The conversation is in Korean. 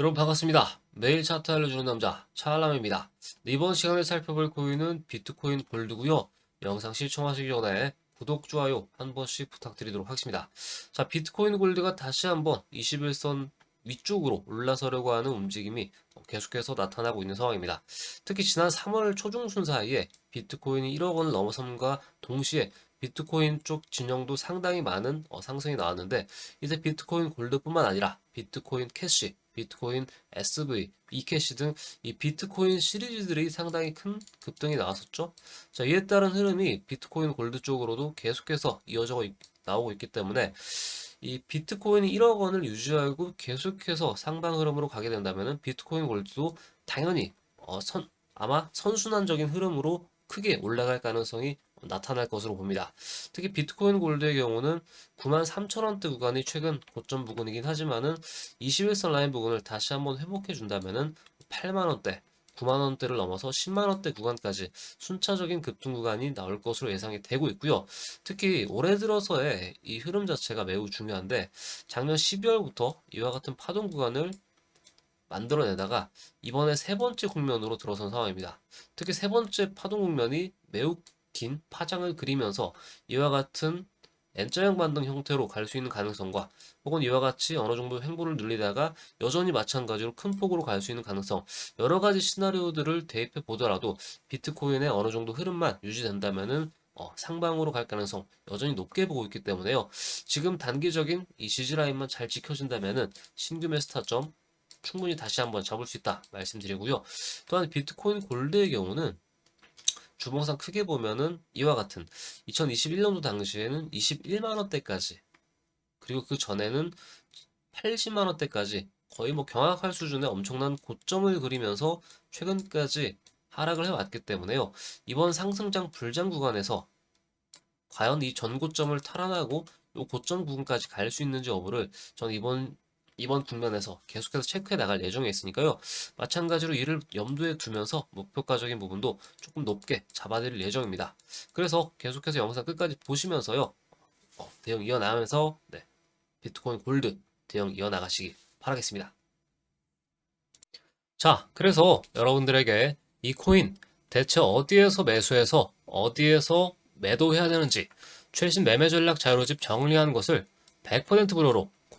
여러분 반갑습니다. 매일 차트 알려주는 남자 차알람입니다. 이번 시간에 살펴볼 코인은 비트코인 골드고요. 영상 시청하시기 전에 구독, 좋아요 한 번씩 부탁드리도록 하겠습니다. 자, 비트코인 골드가 다시 한번 21선 위쪽으로 올라서려고 하는 움직임이 계속해서 나타나고 있는 상황입니다. 특히 지난 3월 초중순 사이에 비트코인이 1억 원을 넘어섬과 동시에 비트코인 쪽 진영도 상당히 많은 어, 상승이 나왔는데 이제 비트코인 골드뿐만 아니라 비트코인 캐시, 비트코인 SV, 이캐시 등 이 비트코인 시리즈들이 상당히 큰 급등이 나왔었죠. 자, 이에 따른 흐름이 비트코인 골드 쪽으로도 계속해서 이어져 있- 나오고 있기 때문에 이 비트코인이 1억 원을 유지하고 계속해서 상방 흐름으로 가게 된다면은 비트코인 골드도 당연히 어, 선, 아마 선순환적인 흐름으로 크게 올라갈 가능성이 나타날 것으로 봅니다. 특히 비트코인 골드의 경우는 93,000원대 구간이 최근 고점 부근이긴 하지만은 21선 라인 부근을 다시 한번 회복해 준다면은 8만원대, 9만원대를 넘어서 10만원대 구간까지 순차적인 급등 구간이 나올 것으로 예상이 되고 있고요. 특히 올해 들어서의 이 흐름 자체가 매우 중요한데 작년 12월부터 이와 같은 파동 구간을 만들어내다가 이번에 세 번째 국면으로 들어선 상황입니다. 특히 세 번째 파동 국면이 매우 긴 파장을 그리면서 이와 같은 N자형 반등 형태로 갈 수 있는 가능성과 혹은 이와 같이 어느 정도 횡보를 늘리다가 여전히 마찬가지로 큰 폭으로 갈 수 있는 가능성 여러 가지 시나리오들을 대입해 보더라도 비트코인의 어느 정도 흐름만 유지된다면은 어, 상방으로 갈 가능성 여전히 높게 보고 있기 때문에요. 지금 단기적인 이 지지 라인만 잘 지켜진다면은 신규 매수 타점 충분히 다시 한번 잡을 수 있다 말씀드리고요. 또한 비트코인 골드의 경우는 주봉상 크게 보면은 이와 같은 2021년도 당시에는 21만 원대까지 그리고 그 전에는 80만 원대까지 거의 뭐 경악할 수준의 엄청난 고점을 그리면서 최근까지 하락을 해왔기 때문에요. 이번 상승장 불장 구간에서 과연 이 전고점을 탈환하고 이 고점 구간까지 갈 수 있는지 여부를 저는 이번 이번 국면에서 계속해서 체크해 나갈 예정에 있으니까요. 마찬가지로 이를 염두에 두면서 목표가적인 부분도 조금 높게 잡아드릴 예정입니다. 그래서 계속해서 영상 끝까지 보시면서요. 어, 대응 이어나가면서 네, 비트코인 골드 대응 이어나가시기 바라겠습니다. 자, 그래서 여러분들에게 이 코인 대체 어디에서 매수해서 어디에서 매도해야 되는지 최신 매매 전략 자료집 정리한 것을 100% 무료로